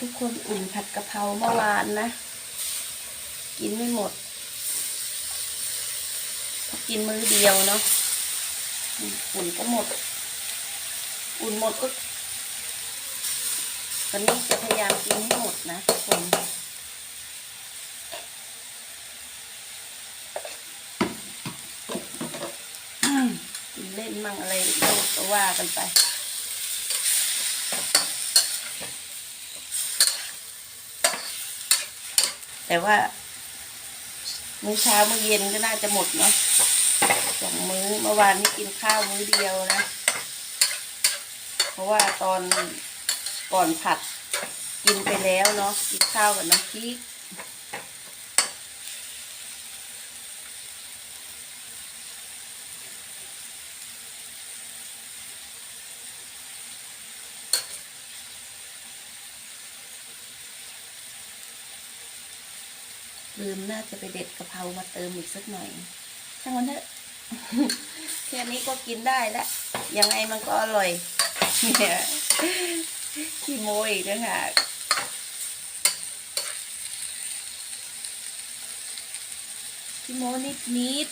ทุกคนอุ่นผัดกะเพราเมื่อวานนะ กินไม่หมดพราะกินมื้อเดียวเนาะอุ่นก็หมด อุ่นหมดก็วันนี้จะพยายามกินให้หมดนะทุกคนกินเล่นมั่งอะไรก็ว่ากันไป แต่ว่ามื้อเช้ามื้อเย็นก็น่าจะหมดเนาะสองมื้อเมื่อวานนี้กินข้าวมื้อเดียวนะ เพราะว่าตอนก่อนผัดกินไปแล้วเนาะกินข้าวกับน้ำพริก ลืมน่าจะไปเด็ดกะเพรามาเติมอีกสักหน่อยช่างมันเถอะแค่นี้ก็กินได้ละยังไงมันก็อร่อยเนี่ยขี้โมยอีกนะค่ะขี้โมนิดนิด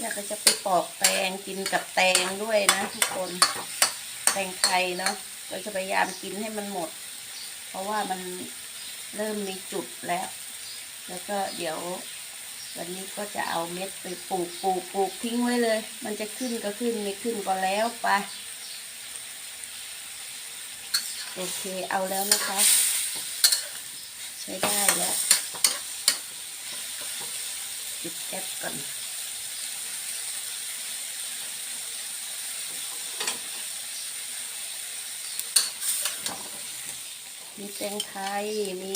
อยากจะไปอกแตงกินกับแตงด้วยนะทุกคนแตงไทยเนาะเราจะพยายามกินให้มันหมด เพราะว่ามันเริ่มมีจุดแล้ว แล้วก็เดี๋ยว วันนี้ก็จะเอาเม็ดไปปลูกปลูกปลูกทิ้งไว้เลย มันจะขึ้นก็ขึ้นไม่ขึ้นก็แล้วไปโอเคเอาแล้วนะคะ ใช้ได้แล้วปิดแก๊สก่อน มีแตงไทย มี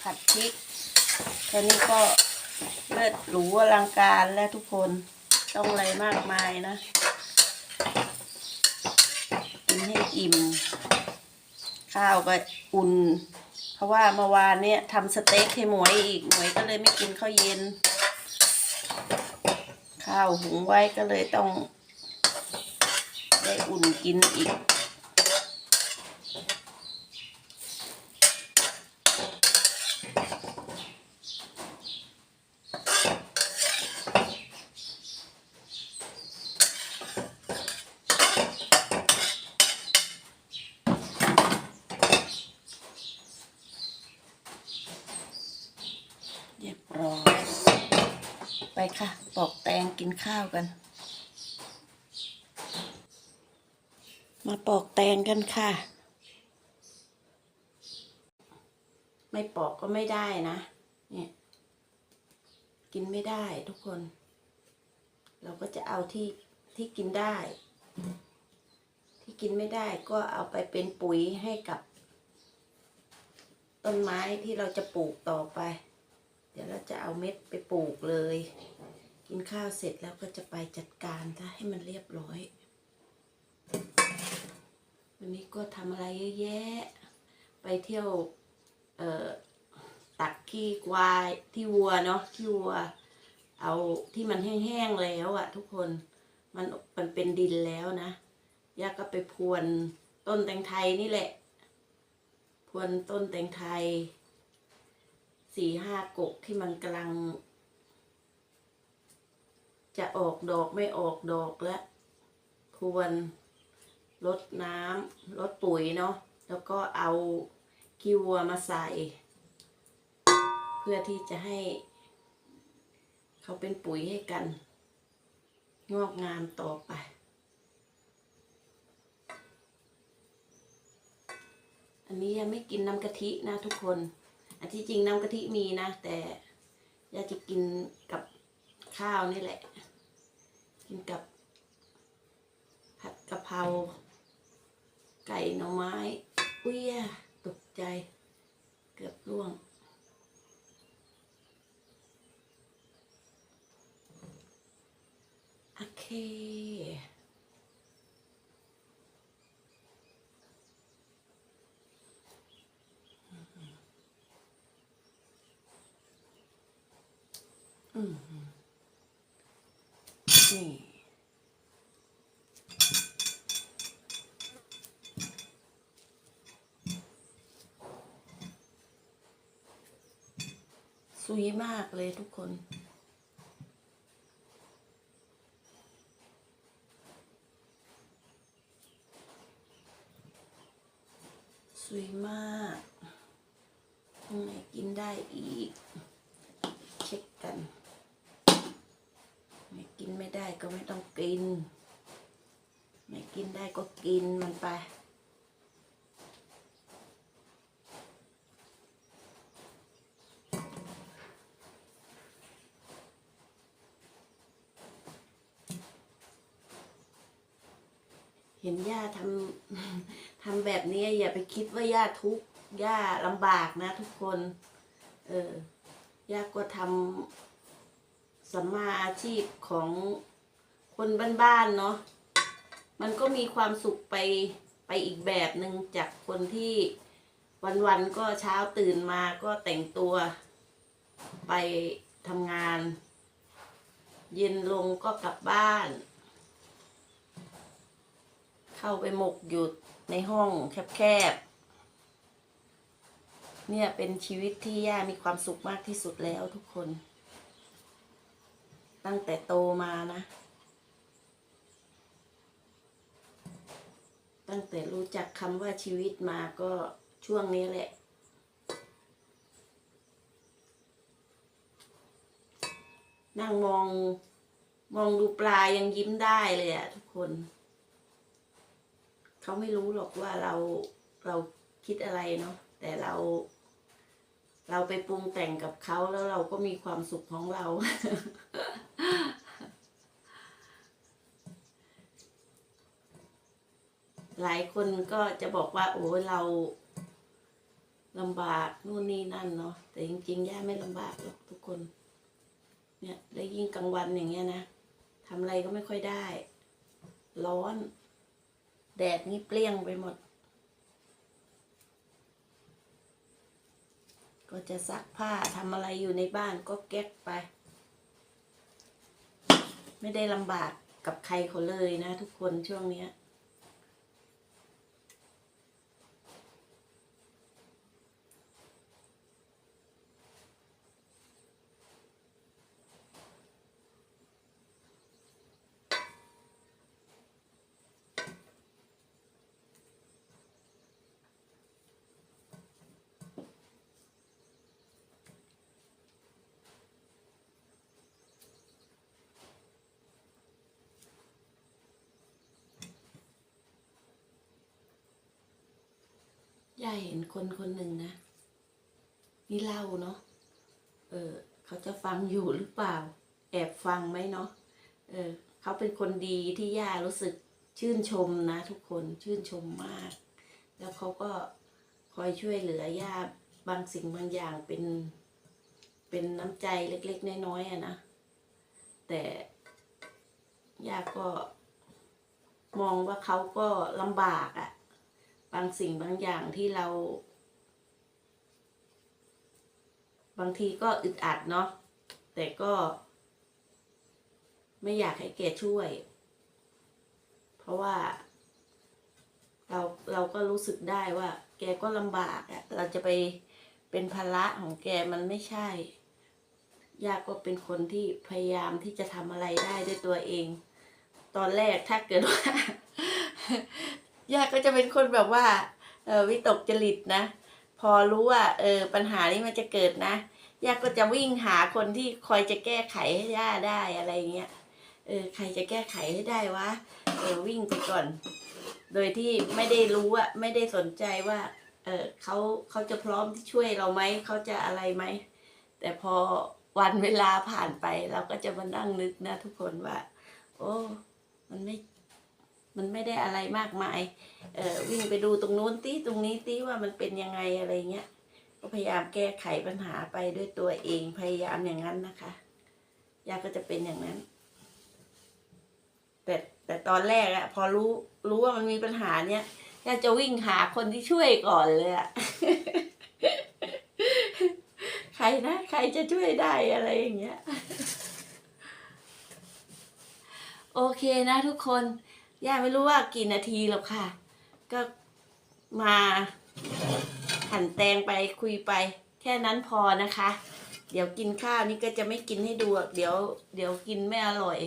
ผัดพริกแค่นี้ก็เลิศหรูอลังการแล้วทุกคนต้องอะไรมากมายนะกินให้อิ่ม ข้าวก็อุ่น เพราะว่าเมื่อวานเนี่ยทำสเต็กให้หมวยอีกหมวยก็เลยไม่กินข้าวเย็น ข้าวหุงไว้ก็เลยต้อง ได้อุ่นกินอีก เร้อไปค่ะ ปอกแตงกินข้าวกัน มาปอกแตงกันค่ะ ไม่ปอกก็ไม่ได้นะ เนี่ย กินไม่ได้ทุกคน เราก็จะเอาที่ที่กินได้ ที่กินไม่ได้ก็เอาไปเป็นปุ๋ยให้กับต้นไม้ที่เราจะปลูกต่อไป เดี๋ยวเราจะเอาเม็ดไปปลูกเลย กินข้าวเสร็จแล้วก็จะไปจัดการถ้าให้มันเรียบร้อย วันนี้ก็ทำอะไรเยอะแยะ ไปเที่ยวเอ่อตักขี้ควายที่วัวเนาะขี้วัว เอาที่มันแห้งๆแล้วอะทุกคนมันมันเป็นดินแล้วนะย่าก็ไปพรวนต้นแตงไทยนี่แหละพรวนต้นแตงไทย สี่ห้ากกที่มันกำลัง จะออกดอกไม่ออกดอกแล้วพรวนลดน้ำลดปุ๋ยเนาะแล้วก็เอาขี้วัวมาใส่ เพื่อที่จะให้ เขาเป็นปุ๋ยให้กัน งอกงามต่อไปอันนี้ยังไม่กินน้ำกะทินะทุกคน อันที่จริงน้ำกะทิมีนะ แต่อยากจะกินกับข้าวนี่แหละ กินกับ ผัดกะเพราไก่หน่อไม้อุ้ยตกใจ เกือบร่วงโอเค อ อืม นี่สวยมากเลยทุกคน สวยมากตรงไหนกินได้อีก เช็คกัน ไม่กินไม่ได้ก็ไม่ต้องกิน ไม่กินได้ กินมันไป เห็นย่าทำทำแบบนี้อย่าไปคิดว่าย่าทุกข์ย่าลำบากนะทุกคน เออย่าก็ทำสัมมาอาชีพของคนบ้านๆเนาะ มันก็มีความสุขไปไปอีกแบบหนึ่งจากคนที่วันๆก็เช้าตื่นมาก็แต่งตัวไปทำงาน เย็นลงก็กลับบ้าน เข้าไปหมกอยู่ในห้องแคบๆ เนี่ยเป็นชีวิตที่ย่ามีความสุขมากที่สุดแล้วทุกคน ตั้งแต่โตมานะ ตั้งแต่รู้จักคำว่าชีวิตมาก็ช่วงนี้แหละ นั่งมองมองดูปลายังยิ้มได้เลยอะทุกคน เขาไม่รู้หรอกว่าเราเราคิดอะไรเนาะแต่เรา เราไปปรุงแต่งกับเขาแล้วเราก็มีความสุขของเรา หลายคนก็จะบอกว่า โอ้เราลำบากนู่นนี่นั่นเนาะแต่จริงๆย่าไม่ลำบากหรอกทุกคน เนี่ยแล้วยิ่งกลางวันอย่างเงี้ยนะทำอะไรก็ไม่ค่อยได้ ร้อน แดดนี่เปรี้ยงไปหมด ก็จะซักผ้าทำอะไรอยู่ในบ้านก็แก๊กไป ไม่ได้ลำบากกับใครเขาเลยนะทุกคนช่วงเนี้ย ย่าเห็นคนคนหนึ่งนะ นี่เล่าเนาะเออ เขาจะฟังอยู่หรือเปล่า แอบฟังไหมเนาะเออ เขาเป็นคนดีที่ย่ารู้สึกชื่นชมนะทุกคนชื่นชมมาก แล้วเขาก็คอยช่วยเหลือย่าบางสิ่งบางอย่างเป็น เป็นน้ำใจเล็ก ๆ น้อยๆอะนะแต่ย่าก็มองว่าเขาก็ลำบากอะบางสิ่งบางอย่างที่เรา บางทีก็อึดอัดเนาะแต่ก็ ไม่อยากให้แกช่วย เพราะว่า เราเราก็รู้สึกได้ว่า แกก็ลำบากอะเราจะไปเป็นภาระของแกมันไม่ใช่ย่าก็เป็นคนที่พยายามที่จะทำอะไรได้ด้วยตัวเอง ตอนแรกถ้าเกิดว่า ย่าก็จะเป็นคนแบบว่าเออวิตกจริตนะ พอรู้ว่าเออปัญหานี้มันจะเกิดนะย่าก็จะวิ่งหาคนที่คอยจะแก้ไขให้ย่าได้อะไรเงี้ยเออใครจะแก้ไขให้ได้วะเออวิ่งไปก่อน โดยที่ไม่ได้รู้ว่าไม่ได้สนใจว่า เออเขาเขาจะพร้อมที่ช่วยเราไหมเขาจะอะไรไหมแต่พอวันเวลาผ่านไปเราก็จะมานั่งนึกนะทุกคนว่า โอ้ มันไม่ มันไม่ได้อะไรมากมาย เออวิ่งไปดูตรงนู้นตีตรงนี้ตีว่ามันเป็นยังไงอะไรเงี้ย ก็พยายามแก้ไขปัญหาไปด้วยตัวเองพยายามอย่างนั้นนะคะยาก็จะเป็นอย่างนั้น แต่แต่ตอนแรกอะพอรู้รู้ว่ามันมีปัญหาเนี้ยยาจะวิ่งหาคนที่ช่วยก่อนเลยอะใครนะใครจะช่วยได้อะไรอย่างเงี้ย โอเคนะทุกคน ย่าไม่รู้ว่ากี่นาทีหรอกค่ะ ก็มาหั่นแตงไปคุยไป แค่นั้นพอนะคะ เดี๋ยวกินข้าวนี่ก็จะไม่กินให้ดู เดี๋ยว เดี๋ยวกินไม่อร่อย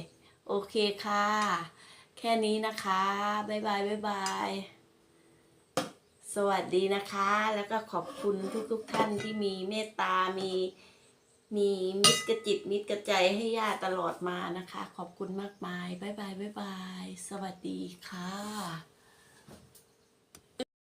โอเคค่ะ แค่นี้นะคะบ๊ายบายบ๊ายบายสวัสดีนะคะ แล้วก็ขอบคุณทุกๆทท่านที่มีเมตตามี มีมิตรกระจิตมิตรกระใจให้ย่าตลอดมานะคะ ขอบคุณมากมาย บ๊ายบาย บ๊ายบาย สวัสดีค่ะ